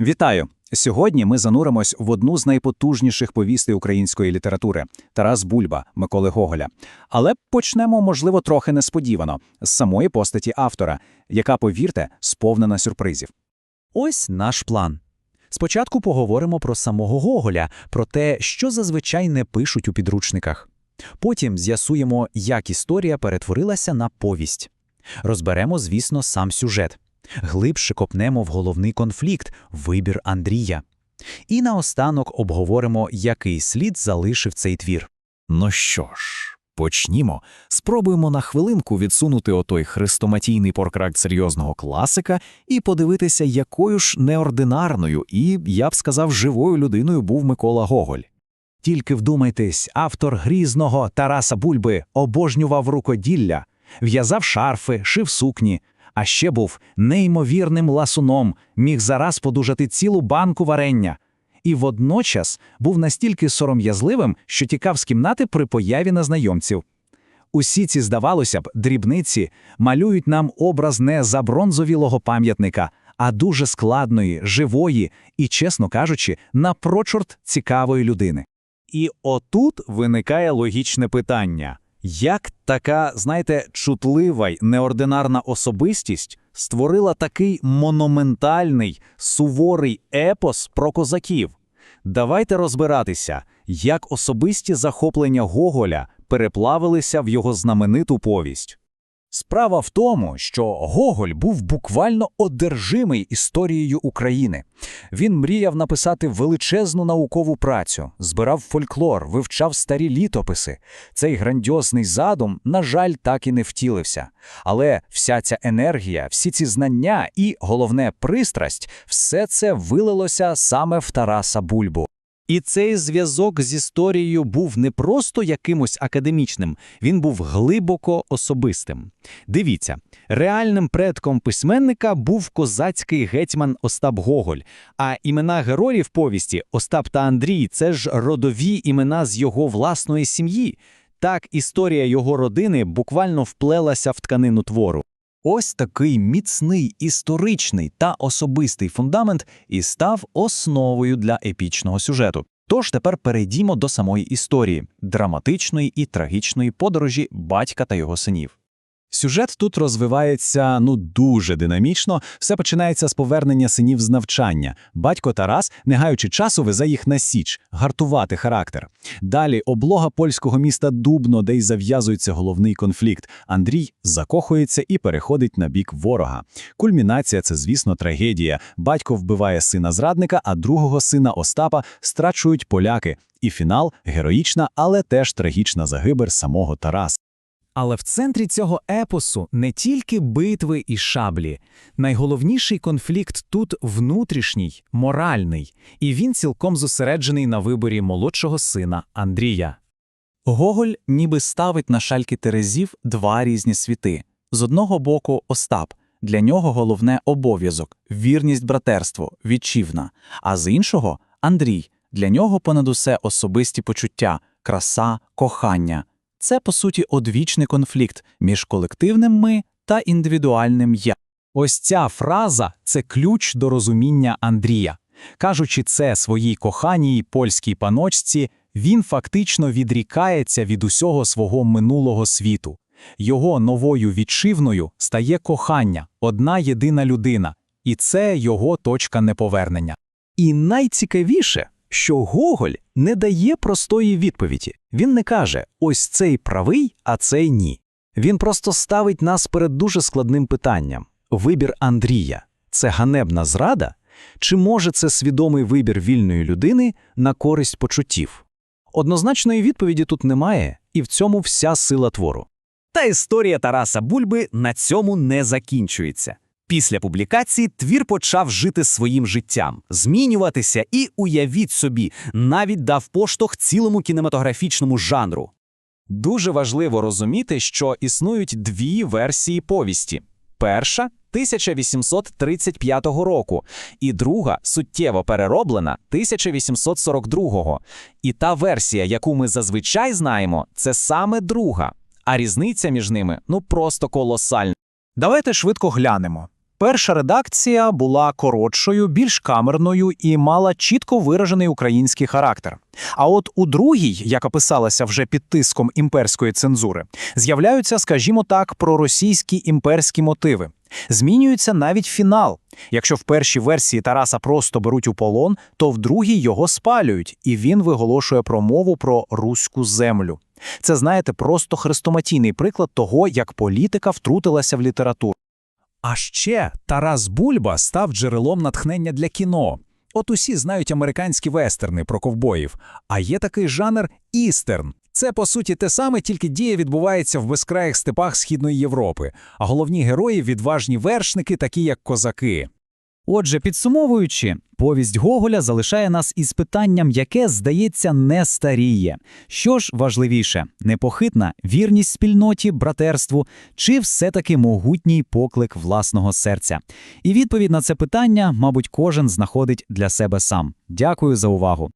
Вітаю! Сьогодні ми зануримось в одну з найпотужніших повістей української літератури Тарас Бульба Миколи Гоголя. Але почнемо, можливо, трохи несподівано з самої постаті автора, яка, повірте, сповнена сюрпризів. Ось наш план. Спочатку поговоримо про самого Гоголя, про те, що зазвичай не пишуть у підручниках. Потім з'ясуємо, як історія перетворилася на повість. Розберемо, звісно, сам сюжет. Глибше копнемо в головний конфлікт – вибір Андрія. І наостанок обговоримо, який слід залишив цей твір. Ну що ж, почнімо. Спробуємо на хвилинку відсунути отой хрестоматійний поркрак серйозного класика і подивитися, якою ж неординарною і, я б сказав, живою людиною був Микола Гоголь. Тільки вдумайтесь, автор грізного Тараса Бульби обожнював рукоділля, в'язав шарфи, шив сукні, а ще був неймовірним ласуном, міг зараз подужати цілу банку варення. І водночас був настільки сором'язливим, що тікав з кімнати при появі незнайомців. Усі ці, здавалося б, дрібниці малюють нам образ не забронзовілого пам'ятника, а дуже складної, живої і, чесно кажучи, напрочорт цікавої людини. І отут виникає логічне питання. Як така, знаєте, чутлива й неординарна особистість створила такий монументальний, суворий епос про козаків? Давайте розбиратися, як особисті захоплення Гоголя переплавилися в його знамениту повість. Справа в тому, що Гоголь був буквально одержимий історією України. Він мріяв написати величезну наукову працю, збирав фольклор, вивчав старі літописи. Цей грандіозний задум, на жаль, так і не втілився. Але вся ця енергія, всі ці знання і, головне, пристрасть – все це вилилося саме в Тараса Бульбу. І цей зв'язок з історією був не просто якимось академічним, він був глибоко особистим. Дивіться, реальним предком письменника був козацький гетьман Остап Гоголь, а імена героїв повісті Остап та Андрій це ж родові імена з його власної сім'ї. Так історія його родини буквально вплелася в тканину твору. Ось такий міцний історичний та особистий фундамент і став основою для епічного сюжету. Тож тепер перейдімо до самої історії драматичної і трагічної подорожі батька та його синів. Сюжет тут розвивається ну дуже динамічно. Все починається з повернення синів з навчання. Батько Тарас, не гаючи часу, везе їх на січ, гартувати характер. Далі облога польського міста Дубно, де й зав'язується головний конфлікт. Андрій закохується і переходить на бік ворога. Кульмінація це, звісно, трагедія. Батько вбиває сина зрадника, а другого сина Остапа страчують поляки. І фінал героїчна, але теж трагічна загибель самого Тараса. Але в центрі цього епосу не тільки битви і шаблі. Найголовніший конфлікт тут внутрішній, моральний, і він цілком зосереджений на виборі молодшого сина Андрія. Гоголь ніби ставить на шальки терезів два різні світи. З одного боку Остап, для нього головне обов'язок, вірність братерству, вітчизна, а з іншого Андрій, для нього понад усе особисті почуття, краса, кохання. Це, по суті, одвічний конфлікт між колективним ми та індивідуальним я. Ось ця фраза це ключ до розуміння Андрія. Кажучи це своїй коханій польській паночці, він фактично відрікається від усього свого минулого світу. Його новою відшивною стає кохання, одна єдина людина, і це його точка неповернення. І найцікавіше, що Гоголь не дає простої відповіді. Він не каже ось цей правий, а цей ні. Він просто ставить нас перед дуже складним питанням: вибір Андрія це ганебна зрада, чи може це свідомий вибір вільної людини на користь почуттів? Однозначної відповіді тут немає, і в цьому вся сила твору. Та історія Тараса Бульби на цьому не закінчується. Після публікації твір почав жити своїм життям, змінюватися і, уявіть собі, навіть дав поштовх цілому кінематографічному жанру. Дуже важливо розуміти, що існують дві версії повісті. Перша 1835 року, і друга суттєво перероблена 1842-го. І та версія, яку ми зазвичай знаємо, це саме друга. А різниця між ними ну просто колосальна. Давайте швидко глянемо. Перша редакція була коротшою, більш камерною і мала чітко виражений український характер. А от у другій, яка писалася вже під тиском імперської цензури, з'являються, скажімо так, проросійські імперські мотиви. Змінюється навіть фінал. Якщо в першій версії Тараса просто беруть у полон, то в другій його спалюють, і він виголошує промову про руську землю. Це, знаєте, просто хрестоматійний приклад того, як політика втрутилася в літературу. А ще Тарас Бульба став джерелом натхнення для кіно. От усі знають американські вестерни про ковбоїв, а є такий жанр істерн. Це, по суті, те саме, тільки дія відбувається в безкраїх степах Східної Європи, а головні герої – відважні вершники, такі як козаки. Отже, підсумовуючи, повість Гоголя залишає нас із питанням, яке, здається, не старіє. Що ж важливіше, непохитна вірність спільноті, братерству чи все-таки могутній поклик власного серця? І відповідь на це питання, мабуть, кожен знаходить для себе сам. Дякую за увагу.